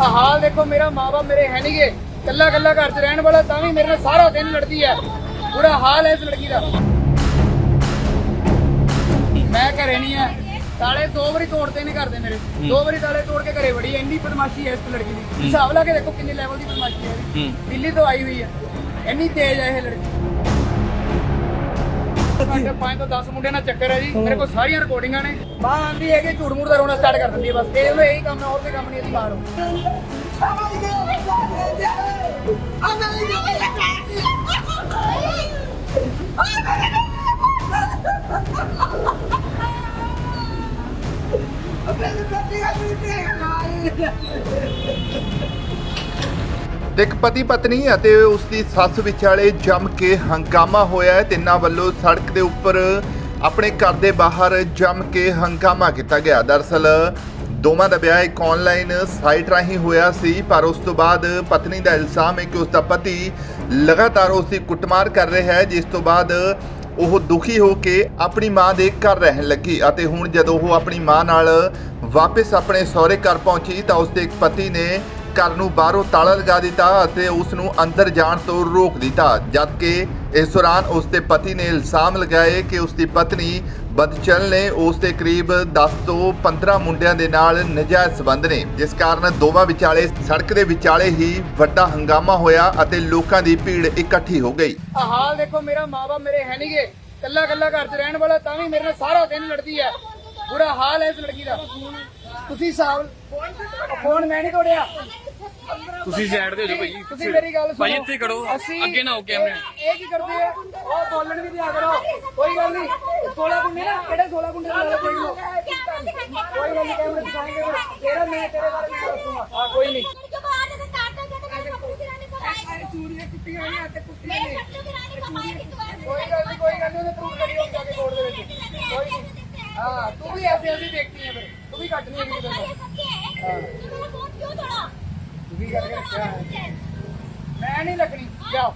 ਆ ਹਾਲ ਦੇਖੋ ਮੇਰਾ ਮਾਪੇ ਮੇਰੇ ਹੈ ਨਹੀਂਗੇ। ਕੱਲਾ ਕੱਲਾ ਘਰ 'ਚ ਰਹਿਣ ਵਾਲਾ ਤਾਂ ਵੀ ਮੇਰੇ ਨਾਲ ਸਾਰਾ ਦਿਨ ਲੜਦੀ ਹੈ। ਬੁਰਾ ਹਾਲ ਹੈ ਇਸ ਲੜਕੀ ਦਾ। ਮੈਂ ਘਰੇ ਨਹੀਂ ਆ। ਤਾਲੇ ਦੋ ਵਾਰੀ ਤੋੜਦੇ ਨੇ ਕਰਦੇ ਮੇਰੇ। ਦੋ ਵਾਰੀ ਤਾਲੇ ਤੋੜ ਕੇ ਘਰੇ ਵੜੀ। ਇੰਨੀ ਬਦਮਾਸ਼ੀ ਹੈ ਇਸ ਲੜਕੀ ਦੀ। ਹਿਸਾਬ ਲਾ ਕੇ ਦੇਖੋ ਕਿੰਨੇ ਲੈਵਲ ਦੀ ਬਦਮਾਸ਼ੀ ਹੈ। ਦਿੱਲੀ ਤੋਂ ਆਈ ਹੋਈ ਹੈ। ਇੰਨੀ ਤੇਜ਼ ਹੈ ਇਹ ਲੜਕੀ। ਸਾਡੇ ਪੰਜ ਤੋਂ 10 ਮੁੰਡਿਆਂ ਨਾਲ ਚੱਕਰ ਹੈ ਜੀ। ਮੇਰੇ ਕੋਲ ਸਾਰੀਆਂ ਰਿਕਾਰਡਿੰਗਾਂ ਨੇ। ਮਾਂ ਆਂਦੀ ਹੈ ਕਿ ਝੂਠ ਮੂਠ ਦਾ ਰੋਣਾ ਸਟਾਰਟ ਕਰ ਦਿੰਦੀ ਹੈ ਬਸ। ਇਹ ਉਹਨੂੰ ਇਹੀ ਕੰਮ ਹੈ ਹੋਰ ਤੇ ਕੰਮ ਨਹੀਂ ਇਹਦੀ ਬਾਹਰ ਤੇ ਇੱਕ ਪਤੀ ਪਤਨੀ ਅਤੇ ਉਸ ਦੀ ਸੱਸ ਵਿਚਾਲੇ ਜੰਮ ਕੇ ਹੰਗਾਮਾ ਹੋਇਆ ਹੈ। ਤਿੰਨਾਂ ਵੱਲੋਂ ਸੜਕ ਦੇ ਉੱਪਰ ਆਪਣੇ ਘਰ ਦੇ ਬਾਹਰ ਜੰਮ ਕੇ ਹੰਗਾਮਾ ਕੀਤਾ ਗਿਆ। ਦਰਅਸਲ ਦੋਵਾਂ ਦਾ ਵਿਆਹ ਇੱਕ ਆਨਲਾਈਨ ਸਾਈਟ ਰਾਹੀਂ ਹੋਇਆ ਸੀ, ਪਰ ਉਸ ਤੋਂ ਬਾਅਦ ਪਤਨੀ ਦਾ ਇਲਜ਼ਾਮ ਹੈ ਕਿ ਉਸ ਦਾ ਪਤੀ ਲਗਾਤਾਰ ਉਸ ਦੀ ਕੁੱਟਮਾਰ ਕਰ ਰਿਹਾ ਹੈ, ਜਿਸ ਤੋਂ ਬਾਅਦ ਉਹ ਦੁਖੀ ਹੋ ਕੇ ਆਪਣੀ ਮਾਂ ਦੇ ਘਰ ਰਹਿਣ ਲੱਗੀ ਅਤੇ ਹੁਣ ਜਦੋਂ ਉਹ ਆਪਣੀ ਮਾਂ ਨਾਲ ਵਾਪਸ ਆਪਣੇ ਸਹੁਰੇ ਘਰ ਪਹੁੰਚੀ ਤਾਂ ਉਸ ਦੇ ਇੱਕ ਪਤੀ ਨੇ ਘਰ ਨੂੰ ਬਾਹਰੋਂ ਤਾਲਾ ਲਗਾ ਦਿੱਤਾ ਅਤੇ ਉਸ ਨੂੰ ਅੰਦਰ ਜਾਣ ਤੋਂ ਰੋਕ ਦਿੱਤਾ, ਜਦਕਿ ਇਸ ਦੌਰਾਨ ਉਸ ਦੇ ਪਤੀ ਨੇ ਇਲਜ਼ਾਮ ਲਗਾਏ ਕਿ ਉਸ ਦੀ ਪਤਨੀ ਬਦਚਲ ਨੇ। ਉਸ ਦੇ ਕਰੀਬ 10 ਤੋਂ 15 ਮੁੰਡਿਆਂ ਦੇ ਨਾਲ ਨਜਾਇਜ਼ ਸਬੰਧ ਨੇ, ਜਿਸ ਕਾਰਨ ਦੋਵਾਂ ਵਿਚਾਲੇ, ਸੜਕ ਦੇ ਵਿਚਾਲੇ ਹੀ ਵੱਡਾ ਹੰਗਾਮਾ ਹੋਇਆ ਅਤੇ ਲੋਕਾਂ ਦੀ ਭੀੜ ਇਕੱਠੀ ਹੋ ਗਈ। ਹਾਲ ਦੇਖੋ, ਮੇਰਾ ਮਾਪੇ ਮੇਰੇ ਹੈ ਨਹੀਂਗੇ ਕੱਲਾ ਕੱਲਾ ਘਰ 'ਚ ਰਹਿਣ ਵਾਲਾ ਤਾਂ ਵੀ ਮੇਰੇ ਨਾਲ ਸਾਰਾ ਦਿਨ ਲੜਦੀ ਹੈ। ਬੁਰਾ ਹਾਲ ਹੈ ਇਸ ਲੜਕੀ ਦਾ। ਤੁਸੀਂ ਸਾਬ ਫੋਨ ਮੈਂ ਨਹੀਂ ਤੋੜਿਆ। ਤੁਸੀਂ ਸਾਈਡ ਤੇ ਹੋ ਜਾਓ ਭਾਈ। ਤੁਸੀਂ ਮੇਰੀ ਗੱਲ ਸੁਣੋ। ਭਾਈ ਇੱਥੇ ਖੜੋ ਅੱਗੇ ਨਾ ਹੋ ਕੈਮਰੇ ਇਹ- ਇਹ ਕੀ ਕਰਦੇ ਆ? ਉਹ ਬੋਲਣ ਵੀ ਦਿਆ ਕਰੋ। ਕੋਈ ਗੱਲ ਨਹੀਂ। 16 ਗੁੰਡੇ ਨਾ ਕਿਹੜੇ 16 ਗੁੰਡੇ ਨਾਲ ਦੇਖ ਲਓ ਕੋਈ ਗੱਲ ਨਹੀਂ ਕੈਮਰੇ ਦਿਖਾਏਂਗੇ। ਤੇਰਾ ਮੈਂ ਤੇਰੇ ਬਾਰੇ ਮੈਂ ਦੱਸੂਗਾ। ਹਾਂ ਕੋਈ ਨਹੀਂ। ਚੂੜੀਆਂ ਕੁੱਟੀਆਂ ਹੋਈਆਂ ਤੇ ਕੁੱਟੀਆਂ ਨੇ। ਕੋਈ ਗੱਲ ਨਹੀਂ ਕੋਈ ਗੱਲ ਨਹੀਂ ਉਹਨੇ ਪ੍ਰੂਫ ਕਰੀ ਉਹ ਜਾ ਕੇ ਕੋਰਟ ਦੇ ਵਿੱਚ ਕੋਈ ਨਹੀਂ ਹਾਂ ਤੂੰ ਵੀ ਐਸੇ ਐਸੀ ਦੇਖਤੀ ਹੈ ਫਿਰ ਤੂੰ ਵੀ ਘੱਟ ਨਹੀਂ ਹੈਗੀ ਕਿਤੇ ਤੂੰ ਵੀ ਕਰਕੇ ਰੱਖਿਆ ਹੈ ਮੈਂ ਨਹੀਂ ਲੱਗਣੀ ਜਾਓ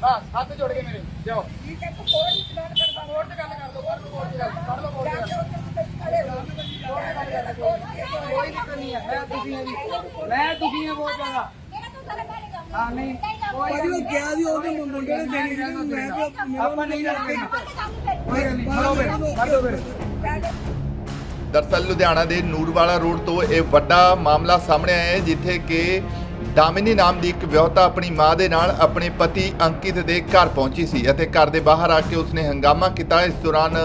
ਬਸ ਹੱਥ ਜੋੜ ਕੇ ਮੇਰੇ ਜਾਓ ਠੀਕ ਹੈ ਤੂੰ ਕੋਈ ਨਹੀਂ ਗੱਲ ਕਰਦਾ ਕੋਰਟ ਤੇ ਗੱਲ ਕਰ ਲਓ ਕੋਰਟ ਨੂੰ ਕੋਰਟ ਤੇ ਗੱਲ ਕਰ ਲਓ ਕੋਰਟ ਤੇ ਗੱਲ ਕੋਈ ਦਿੱਕਤ ਨਹੀਂ ਹੈ ਮੈਂ ਦੁਖੀ ਹਾਂ ਜੀ ਮੈਂ ਦੁਖੀ ਹਾਂ ਬਹੁਤ ਜ਼ਿਆਦਾ ਹਾਂ ਨਹੀਂ ਕੋਈ ਗੱਲ ਨਹੀਂ ਕਿਹਾ ਸੀ ਉਹਦੇ ਮੁੰਡੇ ਨੇ ਦੇਣੀ ਸੀ ਮੈਂ ਤਾਂ ਆਪਾਂ ਨਹੀਂ ਲੜਦੇ ਕੋਈ ਲੁਧਿਆਣਾ ਦੇ ਨੂਰਵਾਲਾ ਰੋਡ ਤੋਂ ਇਹ ਵੱਡਾ ਮਾਮਲਾ ਸਾਹਮਣੇ ਆਇਆ ਹੈ, ਜਿੱਥੇ ਕਿ ਦਾਮਿਨੀ ਨਾਮ ਦੀ ਇੱਕ ਵਿਆਹੁਤਾ ਆਪਣੀ ਮਾਂ ਦੇ ਨਾਲ ਆਪਣੇ ਪਤੀ ਅੰਕਿਤ ਦੇ ਘਰ ਪਹੁੰਚੀ ਸੀ ਅਤੇ ਘਰ ਦੇ ਬਾਹਰ ਆ ਕੇ ਉਸਨੇ ਹੰਗਾਮਾ ਕੀਤਾ। ਇਸ ਦੌਰਾਨ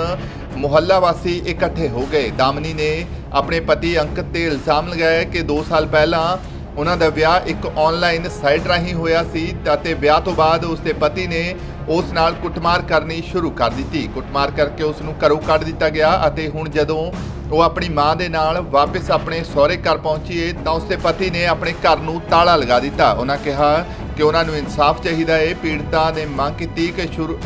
ਮੁਹੱਲਾ ਵਾਸੀ ਇਕੱਠੇ ਹੋ ਗਏ। ਦਾਮਿਨੀ ਨੇ ਆਪਣੇ ਪਤੀ ਅੰਕਿਤ ਤੇ ਇਲਜ਼ਾਮ ਲਗਾਇਆ ਕਿ 2 ਸਾਲ ਪਹਿਲਾਂ ਉਹਨਾਂ ਦਾ ਵਿਆਹ ਇੱਕ ਆਨਲਾਈਨ ਸਾਈਟ ਰਾਹੀਂ ਹੋਇਆ ਸੀ ਅਤੇ ਵਿਆਹ ਤੋਂ ਬਾਅਦ ਉਸਦੇ ਪਤੀ ਨੇ ਉਸ ਨਾਲ ਕੁੱਟਮਾਰ ਕਰਨੀ ਸ਼ੁਰੂ ਕਰ ਦਿੱਤੀ। ਕੁੱਟਮਾਰ ਕਰਕੇ ਉਸ ਨੂੰ ਘਰੋਂ ਕੱਢ ਦਿੱਤਾ ਗਿਆ ਅਤੇ ਹੁਣ ਜਦੋਂ ਉਹ ਆਪਣੀ ਮਾਂ ਦੇ ਨਾਲ ਵਾਪਸ ਆਪਣੇ ਸਹੁਰੇ ਘਰ ਪਹੁੰਚੀ ਹੈ ਤਾਂ ਉਸਦੇ ਪਤੀ ਨੇ ਆਪਣੇ ਘਰ ਨੂੰ ਤਾਲਾ ਲਗਾ ਦਿੱਤਾ। ਉਹਨਾਂ ਕਿਹਾ ਕਿ ਉਹਨਾਂ ਨੂੰ ਇਨਸਾਫ ਚਾਹੀਦਾ ਹੈ ਪੀੜਤਾ ਨੇ ਮੰਗ ਕੀਤੀ ਕਿ ਸ਼ੁਰੂ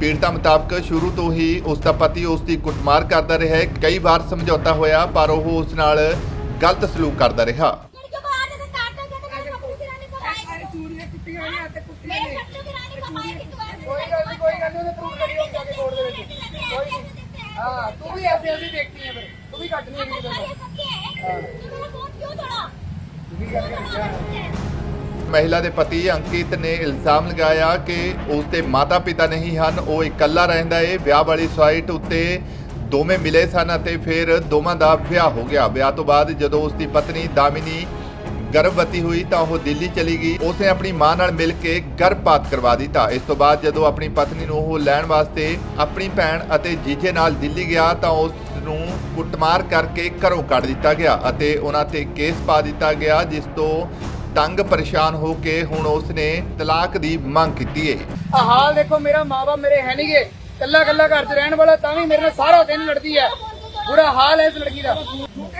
ਪੀੜਤਾ ਮੁਤਾਬਕ ਸ਼ੁਰੂ ਤੋਂ ਹੀ ਉਸ ਦਾ ਪਤੀ ਉਸ ਦੀ ਕੁੱਟਮਾਰ ਕਰਦਾ ਰਿਹਾ ਕਈ ਵਾਰ ਸਮਝੌਤਾ ਹੋਇਆ ਪਰ ਉਹ ਉਸ ਨਾਲ ਗਲਤ ਸਲੂਕ ਕਰਦਾ ਰਿਹਾ। ਕੁੱਟੀਆਂ ਹੋਈਆਂ ਤੇ ਕੁੱਟੀਆਂ ਨੇ ਕੋਈ ਗੱਲ ਨਹੀਂ ਕੋਈ ਗੱਲ ਨਹੀਂ ਉਹਨੇ ਪ੍ਰੂਫ ਕਰੀ ਉਹ ਜਾ ਕੇ ਕੋਰਟ ਦੇ ਵਿੱਚ। ਕੋਈ ਨਹੀਂ ਹਾਂ ਤੂੰ ਵੀ ਐਸੇ ਐਸੀ ਦੇਖਤੀ ਹੈ ਫਿਰ। ਤੂੰ ਵੀ ਘੱਟ ਨਹੀਂ ਹੈਗੀ ਕਿਤੇ ਤੂੰ ਵੀ ਕਰਕੇ ਰੱਖਿਆ ਹੈ ਮਹਿਲਾ ਦੇ ਪਤੀ ਅੰਕਿਤ ਨੇ ਇਲਜ਼ਾਮ ਲਗਾਇਆ ਕਿ ਉਸ ਦੇ ਮਾਤਾ-ਪਿਤਾ ਨਹੀਂ ਹਨ ਉਹ ਇਕੱਲਾ ਰਹਿੰਦਾ ਹੈ ਵਿਆਹ ਵਾਲੀ ਸਾਈਟ ਉੱਤੇ ਦੋਵੇਂ ਮਿਲੇ ਸਨ ਅਤੇ ਫਿਰ ਦੋਵਾਂ ਦਾ ਵਿਆਹ ਹੋ ਗਿਆ। ਵਿਆਹ ਤੋਂ ਬਾਅਦ ਜਦੋਂ ਉਸ ਦੀ ਪਤਨੀ ਦਾਮਿਨੀ ਗਰਭਵਤੀ ਹੋਈ ਤਾਂ ਉਹ ਦਿੱਲੀ ਚਲੀ ਗਈ। ਉਸਨੇ ਆਪਣੀ ਮਾਂ ਨਾਲ ਮਿਲ ਕੇ ਗਰਭਪਾਤ ਕਰਵਾ ਦਿੱਤਾ। ਇਸ ਤੋਂ ਬਾਅਦ ਜਦੋਂ ਆਪਣੀ ਪਤਨੀ ਨੂੰ ਉਹ ਲੈਣ ਵਾਸਤੇ ਆਪਣੀ ਭੈਣ ਅਤੇ ਜੀਜੇ ਨਾਲ ਦਿੱਲੀ ਗਿਆ ਤਾਂ ਉਸ ਨੂੰ ਕੁੱਟਮਾਰ ਕਰਕੇ ਘਰੋਂ ਕੱਢ ਦਿੱਤਾ ਗਿਆ ਅਤੇ ਉਹਨਾਂ ਤੇ ਕੇਸ ਪਾ ਦਿੱਤਾ ਗਿਆ, ਜਿਸ ਤੋਂ ਤੰਗ ਪਰੇਸ਼ਾਨ ਹੋ ਕੇ ਹੁਣ ਉਸਨੇ ਤਲਾਕ ਦੀ ਮੰਗ ਕੀਤੀ ਹੈ ਆ ਹਾਲ ਦੇਖੋ, ਮੇਰਾ ਮਾਪੇ ਮੇਰੇ ਹੈ ਨਹੀਂਗੇ ਕੱਲਾ ਕੱਲਾ ਘਰ 'ਚ ਰਹਿਣ ਵਾਲਾ ਤਾਂ ਵੀ ਮੇਰੇ ਨਾਲ ਸਾਰਾ ਦਿਨ ਲੜਦੀ ਹੈ। ਬੁਰਾ ਹਾਲ ਹੈ ਇਸ ਲੜਕੀ ਦਾ।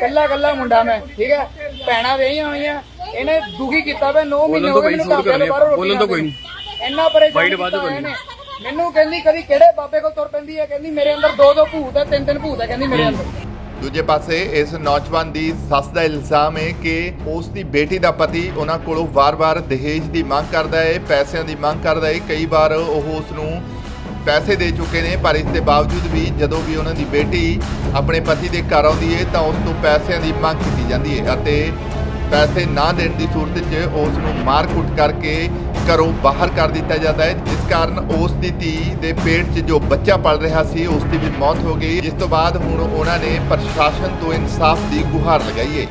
ਕੱਲਾ ਕੱਲਾ ਮੁੰਡਾ ਮੈਂ ਠੀਕ ਹੈ? ਭੈਣਾਂ ਵਿਆਹੀਆਂ ਹੋਈਆਂ ਇਹਨੇ ਦੁਖੀ ਕੀਤਾ ਵੇ 9 ਮਹੀਨੇ ਹੋ ਗਏ ਮੈਨੂੰ ਢਾਬੇ ਤੋਂ ਬਾਹਰੋਂ ਰੋਟੀ ਬੋਲਣ ਤੋਂ ਕੋਈ ਖਾਂਦੇ। ਇੰਨਾ ਪਰੇਸ਼ਾਨ ਕੀਤਾ ਕੋਈ ਇਹਨੇ। ਮੈਨੂੰ ਕਹਿੰਦੀ ਕਦੀ ਕਿਹੜੇ ਬਾਬੇ ਕੋਲ ਤੁਰ ਪੈਂਦੀ ਹੈ? ਕਹਿੰਦੀ ਮੇਰੇ ਅੰਦਰ ਦੋ ਦੋ ਭੂਤ ਹੈ ਤਿੰਨ ਤਿੰਨ ਭੂਤ ਹੈ ਕਹਿੰਦੀ ਮੇਰੇ ਅੰਦਰ। ਦੂਜੇ ਪਾਸੇ ਇਸ ਨੌਜਵਾਨ ਦੀ ਸੱਸ ਦਾ ਇਲਜ਼ਾਮ ਹੈ ਕਿ ਉਸ ਦੀ ਬੇਟੀ ਦਾ ਪਤੀ ਉਹਨਾਂ ਕੋਲੋਂ ਵਾਰ-ਵਾਰ ਦਹੇਜ ਦੀ ਮੰਗ ਕਰਦਾ ਹੈ ਪੈਸਿਆਂ ਦੀ ਮੰਗ ਕਰਦਾ ਹੈ। ਕਈ ਵਾਰ ਉਹ ਉਸ ਨੂੰ ਪੈਸੇ ਦੇ ਚੁੱਕੇ ਨੇ, ਪਰ ਇਸ ਦੇ ਬਾਵਜੂਦ ਵੀ ਜਦੋਂ ਵੀ ਉਹਨਾਂ ਦੀ ਬੇਟੀ ਆਪਣੇ ਪਤੀ ਦੇ ਘਰ ਆਉਂਦੀ ਹੈ ਤਾਂ ਉਸ ਤੋਂ ਪੈਸਿਆਂ ਦੀ ਮੰਗ ਕੀਤੀ ਜਾਂਦੀ ਹੈ ਅਤੇ ਪੈਸੇ ਨਾ ਦੇਣ ਦੀ ਸੂਰਤ 'ਚ ਉਸ ਨੂੰ ਮਾਰ-ਕੁੱਟ ਕਰਕੇ ਘਰੋਂ ਬਾਹਰ ਕਰ ਦਿੱਤਾ ਜਾਂਦਾ ਹੈ ਜਿਸ ਕਾਰਨ ਉਸ ਦੀ ਧੀ ਦੇ ਪੇਟ 'ਚ ਜੋ ਬੱਚਾ ਪਲ ਰਿਹਾ ਸੀ, ਉਸ ਦੀ ਵੀ ਮੌਤ ਹੋ ਗਈ। ਜਿਸ ਤੋਂ ਬਾਅਦ ਹੁਣ ਉਹਨਾਂ ਨੇ ਪ੍ਰਸ਼ਾਸਨ ਤੋਂ ਇਨਸਾਫ ਦੀ ਗੁਹਾਰ ਲਗਾਈ ਹੈ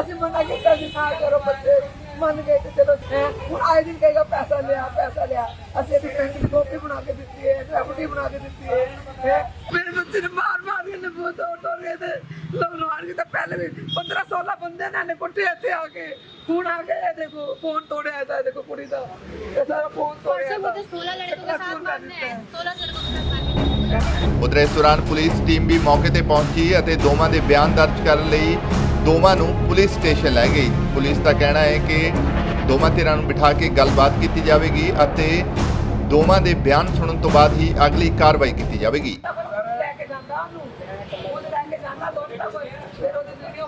ਅਸੀਂ ਮਨਾ ਕੀਤਾ ਸੀ ਨਾ ਕਰੋ ਬੱਚੇ। ਮੰਨ ਗਏ ਤੇ ਚਲੋ ਹੈਂ, ਹੁਣ ਆਏ ਦਿਨ ਕਹੇਗਾ ਪੈਸਾ ਲਿਆ ਪੈਸਾ ਲਿਆ ਅਸੀਂ ਇਹਦੀ ਬੈਂਕ ਦੀ ਕਾਪੀ ਬਣਾ ਕੇ ਦਿੱਤੀ ਹੈ ਐਫਡੀ ਬਣਾ ਕੇ ਦਿੱਤੀ ਹੈ ਹੈਂ। ਮੇਰੇ ਬੱਚੇ ਨੇ ਮਾਰ ਮਾਰ ਕੇ ਨਬੂ ਤੋੜ ਤੋੜ ਕੇ ਤੇ ਲੋਕ ਮਾਰ ਕੇ ਤਾਂ ਪਹਿਲੇ ਵੀ 15 16 ਬੰਦੇ ਨੇ ਨੇ ਕੁੱਟੇ ਇੱਥੇ ਆ ਕੇ ਹੁਣ ਆ ਗਏ ਇਹ ਦੇਖੋ ਫੋਨ ਤੋੜਿਆ ਇਹਦਾ ਦੇਖੋ ਕੁੜੀ ਦਾ ਇਹ ਸਾਰਾ ਫੋਨ ਤੋੜਿਆ परसों ਇਹਦਾ। मुझे सोलह लड़कों के साथ मारना है सोलह लड़कों के साथ मारना है ਉਧਰ ਇਸ ਦੌਰਾਨ ਪੁਲਿਸ ਟੀਮ ਵੀ ਮੌਕੇ ਤੇ ਪਹੁੰਚੀ ਅਤੇ ਦੋਵਾਂ ਦੇ ਬਿਆਨ ਦਰਜ ਕਰਨ ਲਈ ਦੋਵਾਂ ਨੂੰ ਪੁਲਿਸ ਸਟੇਸ਼ਨ ਲੈ ਗਈ। ਪੁਲਿਸ ਦਾ ਕਹਿਣਾ ਹੈ ਕਿ ਦੋਵਾਂ ਧਿਰਾਂ ਨੂੰ ਬਿਠਾ ਕੇ ਗੱਲਬਾਤ ਕੀਤੀ ਜਾਵੇਗੀ ਅਤੇ ਦੋਵਾਂ ਦੇ ਬਿਆਨ ਸੁਣਨ ਤੋਂ ਬਾਅਦ ਹੀ ਅਗਲੀ ਕਾਰਵਾਈ ਕੀਤੀ ਜਾਵੇਗੀ। ਲੈ ਕੇ ਜਾਂਦਾ ਉਹਨੂੰ ਉਹ ਲੈ ਕੇ ਜਾਂਦਾ ਦੋਸਤਾਂ ਕੋਲ ਫਿਰ ਉਹਦੀ ਵੀਡੀਓ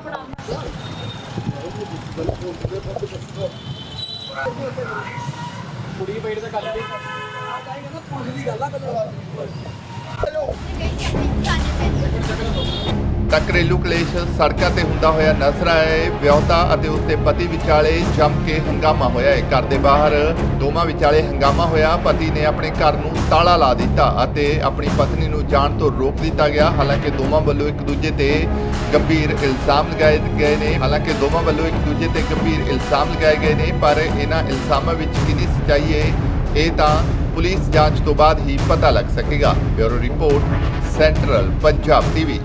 ਤਾਂ ਘਰੇਲੂ ਕਲੇਸ਼ ਸੜਕਾਂ ਤੇ ਹੁੰਦਾ ਹੋਇਆ ਨਜ਼ਰ ਆਇਆ ਹੈ ਵਿਆਹੁਤਾ ਅਤੇ ਉਸਦੇ ਪਤੀ ਵਿਚਾਲੇ ਜੰਮ ਕੇ ਹੰਗਾਮਾ ਹੋਇਆ ਹੈ। ਘਰ ਦੇ ਬਾਹਰ ਦੋਵਾਂ ਵਿਚਾਲੇ ਹੰਗਾਮਾ ਹੋਇਆ। ਪਤੀ ਨੇ ਆਪਣੇ ਘਰ ਨੂੰ ਤਾਲਾ ਲਾ ਦਿੱਤਾ ਅਤੇ ਆਪਣੀ ਪਤਨੀ ਨੂੰ ਜਾਣ ਤੋਂ ਰੋਕ ਦਿੱਤਾ ਗਿਆ। ਹਾਲਾਂਕਿ ਦੋਵਾਂ ਵੱਲੋਂ ਇੱਕ ਦੂਜੇ ਤੇ ਗੰਭੀਰ ਇਲਜ਼ਾਮ ਲਗਾਏ ਗਏ ਨੇ। ਹਾਲਾਂਕਿ ਦੋਵਾਂ ਵੱਲੋਂ ਇੱਕ ਦੂਜੇ ਤੇ ਗੰਭੀਰ ਇਲਜ਼ਾਮ ਲਗਾਏ ਗਏ ਨੇ, ਪਰ ਇਹਨਾਂ ਇਲਜ਼ਾਮਾਂ ਵਿੱਚ ਕਿੰਨੀ ਸੱਚਾਈ ਹੈ, ਇਹ ਤਾਂ ਪੁਲਿਸ ਜਾਂਚ ਤੋਂ ਬਾਅਦ ਹੀ ਪਤਾ ਲੱਗ ਸਕੇਗਾ। Bureau report, central Punjab TV.